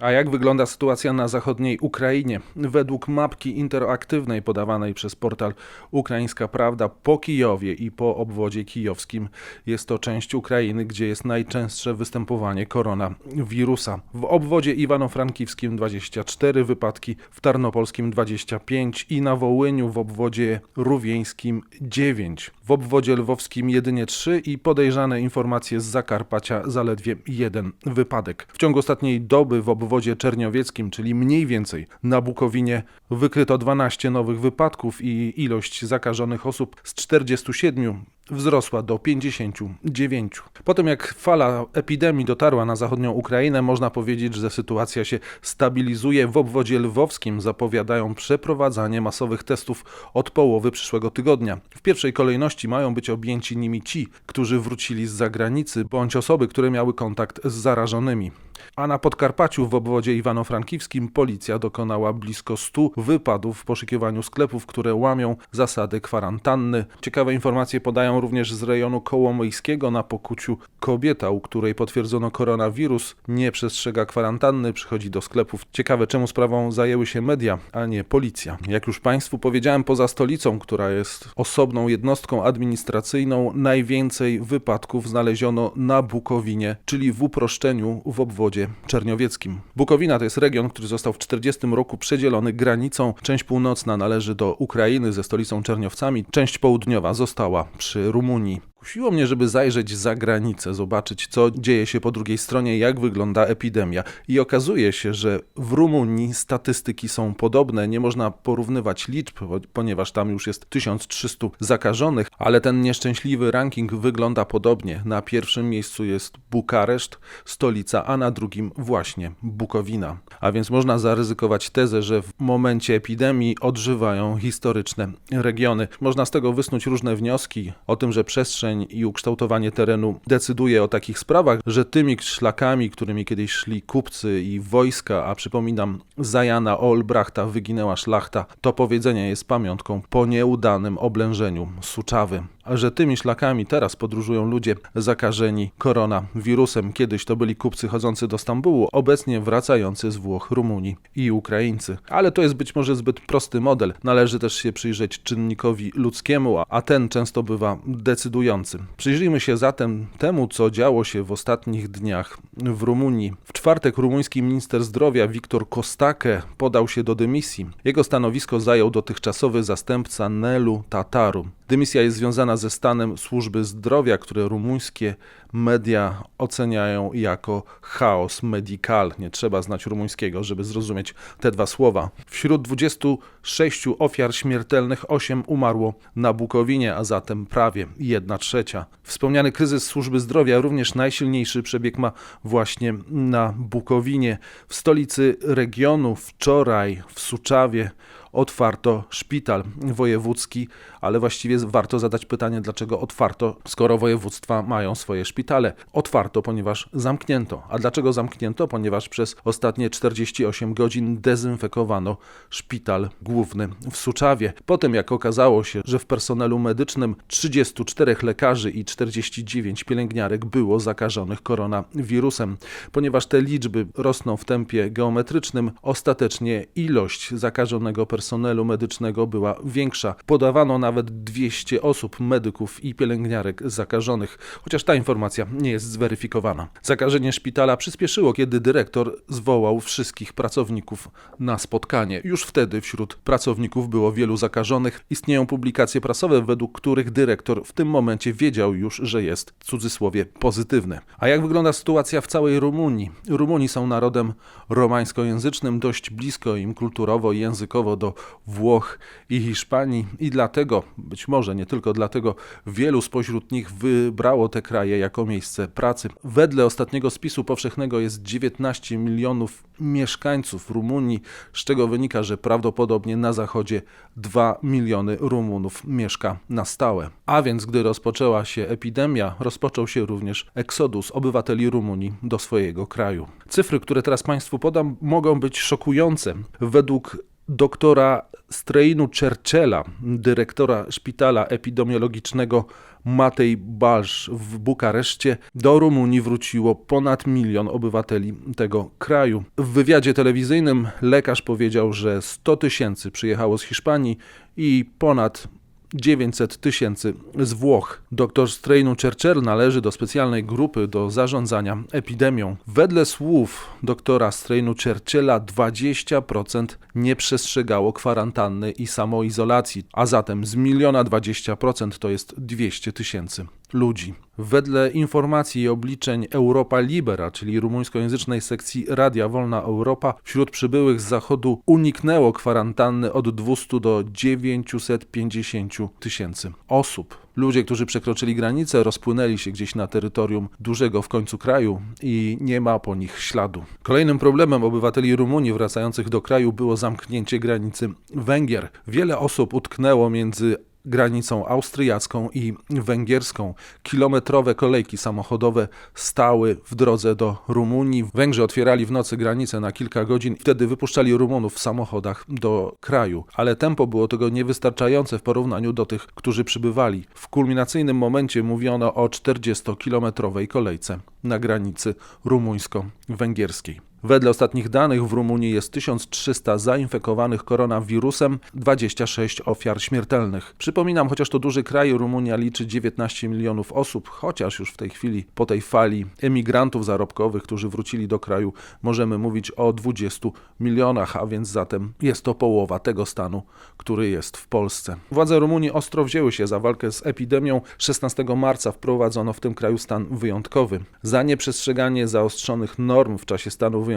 A jak wygląda sytuacja na zachodniej Ukrainie? Według mapki interaktywnej podawanej przez portal Ukraińska Prawda po Kijowie i po obwodzie kijowskim jest to część Ukrainy, gdzie jest najczęstsze występowanie koronawirusa. W obwodzie Iwano-Frankiwskim 24 wypadki, w Tarnopolskim 25 i na Wołyniu w obwodzie Rówieńskim 9. W obwodzie lwowskim jedynie 3 i podejrzane informacje z Zakarpacia zaledwie jeden wypadek. W ciągu ostatniej doby w obwodzie czerniowieckim, czyli mniej więcej na Bukowinie, wykryto 12 nowych wypadków i ilość zakażonych osób z 47 wzrosła do 59. Po tym jak fala epidemii dotarła na zachodnią Ukrainę, można powiedzieć, że sytuacja się stabilizuje. W obwodzie lwowskim zapowiadają przeprowadzanie masowych testów od połowy przyszłego tygodnia. W pierwszej kolejności mają być objęci nimi ci, którzy wrócili z zagranicy, bądź osoby, które miały kontakt z zarażonymi. A na Podkarpaciu w obwodzie Iwano-Frankiwskim policja dokonała blisko 100 wypadów w poszukiwaniu sklepów, które łamią zasady kwarantanny. Ciekawe informacje podają również z rejonu kołomyjskiego na Pokuciu. Kobieta, u której potwierdzono koronawirus, nie przestrzega kwarantanny, przychodzi do sklepów. Ciekawe, czemu sprawą zajęły się media, a nie policja. Jak już Państwu powiedziałem, poza stolicą, która jest osobną jednostką administracyjną, najwięcej wypadków znaleziono na Bukowinie, czyli w uproszczeniu w obwodzie czerniowieckim. Bukowina to jest region, który został w 40 roku przedzielony granicą. Część północna należy do Ukrainy ze stolicą Czerniowcami, część południowa została przy Rumunii. Kusiło mnie, żeby zajrzeć za granicę, zobaczyć, co dzieje się po drugiej stronie, jak wygląda epidemia. I okazuje się, że w Rumunii statystyki są podobne. Nie można porównywać liczb, ponieważ tam już jest 1300 zakażonych, ale ten nieszczęśliwy ranking wygląda podobnie. Na pierwszym miejscu jest Bukareszt, stolica, a na drugim właśnie Bukowina. A więc można zaryzykować tezę, że w momencie epidemii odżywają historyczne regiony. Można z tego wysnuć różne wnioski o tym, że przestrzeń i ukształtowanie terenu decyduje o takich sprawach, że tymi szlakami, którymi kiedyś szli kupcy i wojska, a przypominam, za Jana Olbrachta wyginęła szlachta, to powiedzenie jest pamiątką po nieudanym oblężeniu Suczawy że tymi szlakami teraz podróżują ludzie zakażeni koronawirusem. Kiedyś to byli kupcy chodzący do Stambułu, obecnie wracający z Włoch, Rumunii i Ukraińcy. Ale to jest być może zbyt prosty model. Należy też się przyjrzeć czynnikowi ludzkiemu, a ten często bywa decydujący. Przyjrzyjmy się zatem temu, co działo się w ostatnich dniach w Rumunii. Czwartek rumuński minister zdrowia Wiktor Kostake podał się do dymisji. Jego stanowisko zajął dotychczasowy zastępca Nelu Tataru. Dymisja jest związana ze stanem służby zdrowia, które rumuńskie media oceniają jako chaos medikal. Nie trzeba znać rumuńskiego, żeby zrozumieć te dwa słowa. Wśród 26 ofiar śmiertelnych 8 umarło na Bukowinie, a zatem prawie 1 trzecia. Wspomniany kryzys służby zdrowia również najsilniejszy przebieg ma właśnie na Bukowinie. W stolicy regionu wczoraj w Suczawie otwarto szpital wojewódzki, ale właściwie warto zadać pytanie, dlaczego otwarto, skoro województwa mają swoje szpitale. Otwarto, ponieważ zamknięto. A dlaczego zamknięto? Ponieważ przez ostatnie 48 godzin dezynfekowano szpital główny w Suczawie. Potem, jak okazało się, że w personelu medycznym 34 lekarzy i 49 pielęgniarek było zakażonych koronawirusem. Ponieważ te liczby rosną w tempie geometrycznym, ostatecznie ilość zakażonego personelu personelu medycznego była większa. Podawano nawet 200 osób, medyków i pielęgniarek zakażonych, chociaż ta informacja nie jest zweryfikowana. Zakażenie szpitala przyspieszyło, kiedy dyrektor zwołał wszystkich pracowników na spotkanie. Już wtedy wśród pracowników było wielu zakażonych. Istnieją publikacje prasowe, według których dyrektor w tym momencie wiedział już, że jest w cudzysłowie pozytywny. A jak wygląda sytuacja w całej Rumunii? Rumuni są narodem romańskojęzycznym, dość blisko im kulturowo i językowo do Włoch i Hiszpanii i dlatego, być może nie tylko dlatego, wielu spośród nich wybrało te kraje jako miejsce pracy. Wedle ostatniego spisu powszechnego jest 19 milionów mieszkańców Rumunii, z czego wynika, że prawdopodobnie na zachodzie 2 miliony Rumunów mieszka na stałe. A więc gdy rozpoczęła się epidemia, rozpoczął się również eksodus obywateli Rumunii do swojego kraju. Cyfry, które teraz Państwu podam, mogą być szokujące. Według doktora Streinu Churchella, dyrektora szpitala epidemiologicznego Matej Balsz w Bukareszcie, do Rumunii wróciło ponad milion obywateli tego kraju. W wywiadzie telewizyjnym lekarz powiedział, że 100 tysięcy przyjechało z Hiszpanii i ponad 900 tysięcy z Włoch. Dr Strainu Churchill należy do specjalnej grupy do zarządzania epidemią. Wedle słów doktora Strainu Churchilla 20% nie przestrzegało kwarantanny i samoizolacji, a zatem z miliona 20% to jest 200 tysięcy ludzi. Wedle informacji i obliczeń Europa Libera, czyli rumuńskojęzycznej sekcji Radia Wolna Europa, wśród przybyłych z zachodu uniknęło kwarantanny od 200 do 950 tysięcy osób. Ludzie, którzy przekroczyli granicę, rozpłynęli się gdzieś na terytorium dużego w końcu kraju i nie ma po nich śladu. Kolejnym problemem obywateli Rumunii wracających do kraju było zamknięcie granicy Węgier. Wiele osób utknęło między granicą austriacką i węgierską. Kilometrowe kolejki samochodowe stały w drodze do Rumunii. Węgrzy otwierali w nocy granicę na kilka godzin, wtedy wypuszczali Rumunów w samochodach do kraju, ale tempo było tego niewystarczające w porównaniu do tych, którzy przybywali. W kulminacyjnym momencie mówiono o 40-kilometrowej kolejce na granicy rumuńsko-węgierskiej. Wedle ostatnich danych w Rumunii jest 1300 zainfekowanych koronawirusem, 26 ofiar śmiertelnych. Przypominam, chociaż to duży kraj, Rumunia liczy 19 milionów osób, chociaż już w tej chwili po tej fali emigrantów zarobkowych, którzy wrócili do kraju, możemy mówić o 20 milionach, a więc zatem jest to połowa tego stanu, który jest w Polsce. Władze Rumunii ostro wzięły się za walkę z epidemią. 16 marca wprowadzono w tym kraju stan wyjątkowy. Za nieprzestrzeganie zaostrzonych norm w czasie stanu wyjątkowego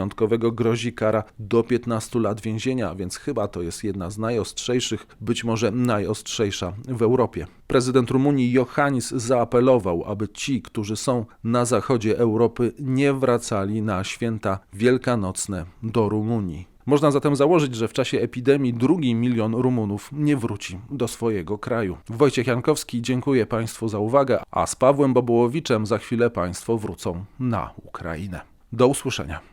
grozi kara do 15 lat więzienia, więc chyba to jest jedna z najostrzejszych, być może najostrzejsza w Europie. Prezydent Rumunii Johannis zaapelował, aby ci, którzy są na zachodzie Europy, nie wracali na święta wielkanocne do Rumunii. Można zatem założyć, że w czasie epidemii drugi milion Rumunów nie wróci do swojego kraju. Wojciech Jankowski, dziękuję Państwu za uwagę, a z Pawłem Bobułowiczem za chwilę Państwo wrócą na Ukrainę. Do usłyszenia.